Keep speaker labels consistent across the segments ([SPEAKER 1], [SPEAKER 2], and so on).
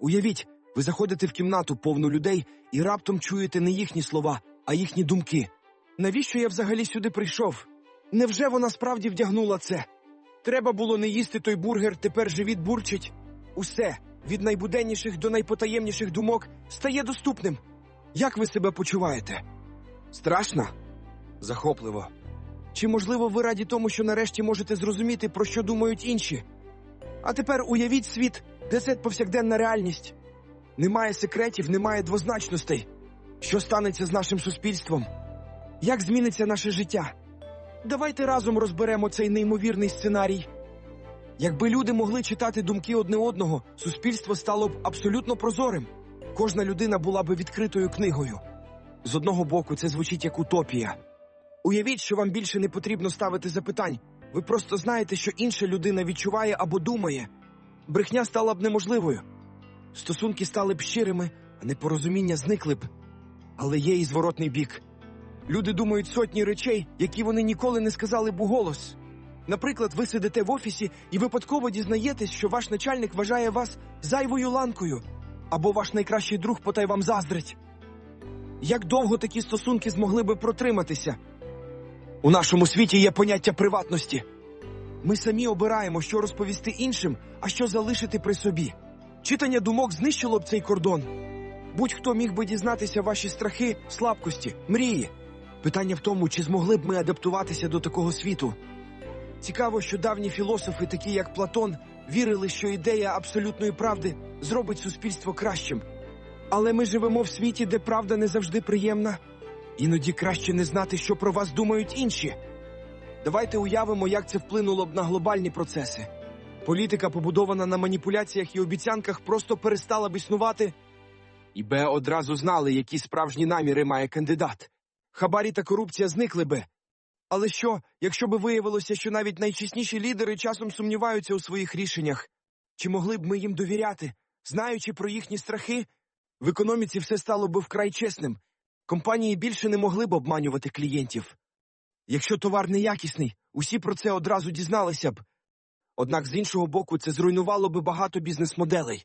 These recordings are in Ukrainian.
[SPEAKER 1] Уявіть, ви заходите в кімнату повну людей і раптом чуєте не їхні слова, а їхні думки. Навіщо я взагалі сюди прийшов? Невже вона справді вдягнула це? Треба було не їсти той бургер, тепер живіт бурчить. Усе, від найбуденніших до найпотаємніших думок, стає доступним. Як ви себе почуваєте? Страшно? Захопливо. Чи можливо ви раді тому, що нарешті можете зрозуміти, про що думають інші? А тепер уявіть світ, де це повсякденна реальність. Немає секретів, немає двозначностей. Що станеться з нашим суспільством? Як зміниться наше життя? Давайте разом розберемо цей неймовірний сценарій. Якби люди могли читати думки одне одного, суспільство стало б абсолютно прозорим. Кожна людина була б відкритою книгою. З одного боку, це звучить як утопія. Уявіть, що вам більше не потрібно ставити запитань. Ви просто знаєте, що інша людина відчуває або думає. Брехня стала б неможливою. Стосунки стали б щирими, а непорозуміння зникли б. Але є і зворотний бік. Люди думають сотні речей, які вони ніколи не сказали б у голос. Наприклад, ви сидите в офісі і випадково дізнаєтесь, що ваш начальник вважає вас зайвою ланкою, або ваш найкращий друг потай вам заздрить. Як довго такі стосунки змогли би протриматися? У нашому світі є поняття приватності. Ми самі обираємо, що розповісти іншим, а що залишити при собі. Читання думок знищило б цей кордон. Будь-хто міг би дізнатися ваші страхи, слабкості, мрії. Питання в тому, чи змогли б ми адаптуватися до такого світу. Цікаво, що давні філософи, такі як Платон, вірили, що ідея абсолютної правди зробить суспільство кращим. Але ми живемо в світі, де правда не завжди приємна. Іноді краще не знати, що про вас думають інші. Давайте уявимо, як це вплинуло б на глобальні процеси. Політика, побудована на маніпуляціях і обіцянках, просто перестала б існувати. І Б одразу знали, які справжні наміри має кандидат. Хабарі та корупція зникли би. Але що, якщо би виявилося, що навіть найчесніші лідери часом сумніваються у своїх рішеннях? Чи могли б ми їм довіряти, знаючи про їхні страхи? В економіці все стало би вкрай чесним. Компанії більше не могли б обманювати клієнтів. Якщо товар неякісний, усі про це одразу дізналися б. Однак з іншого боку, це зруйнувало би багато бізнес-моделей.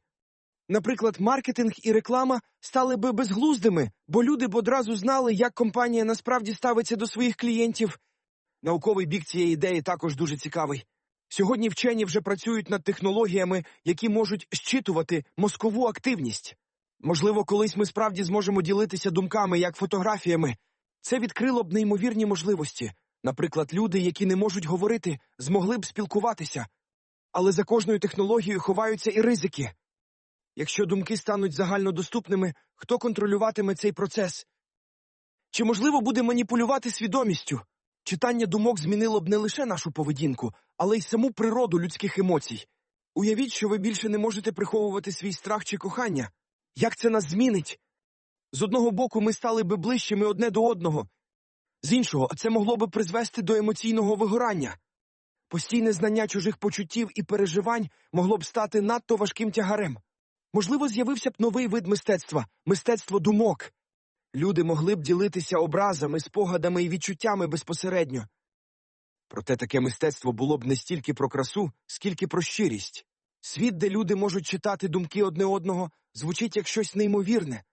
[SPEAKER 1] Наприклад, маркетинг і реклама стали би безглуздими, бо люди б одразу знали, як компанія насправді ставиться до своїх клієнтів. Науковий бік цієї ідеї також дуже цікавий. Сьогодні вчені вже працюють над технологіями, які можуть щитувати мозкову активність. Можливо, колись ми справді зможемо ділитися думками як фотографіями. Це відкрило б неймовірні можливості. Наприклад, люди, які не можуть говорити, змогли б спілкуватися. Але за кожною технологією ховаються і ризики. Якщо думки стануть загальнодоступними, хто контролюватиме цей процес? Чи можливо буде маніпулювати свідомістю? Читання думок змінило б не лише нашу поведінку, але й саму природу людських емоцій. Уявіть, що ви більше не можете приховувати свій страх чи кохання. Як це нас змінить? З одного боку, ми стали би ближчими одне до одного, з іншого, це могло би призвести до емоційного вигорання. Постійне знання чужих почуттів і переживань могло б стати надто важким тягарем. Можливо, з'явився б новий вид мистецтва мистецтво думок. Люди могли б ділитися образами, спогадами і відчуттями безпосередньо. Проте таке мистецтво було б не стільки про красу, скільки про щирість. Світ, де люди можуть читати думки одне одного, звучить як щось неймовірне.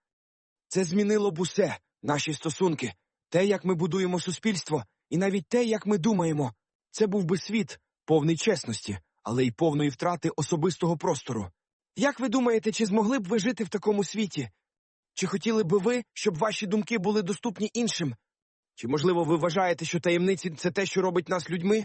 [SPEAKER 1] Це змінило б усе, наші стосунки, те, як ми будуємо суспільство, і навіть те, як ми думаємо. Це був би світ, повний чесності, але й повної втрати особистого простору. Як ви думаєте, чи змогли б ви жити в такому світі? Чи хотіли б ви, щоб ваші думки були доступні іншим? Чи, можливо, ви вважаєте, що таємниці це те, що робить нас людьми?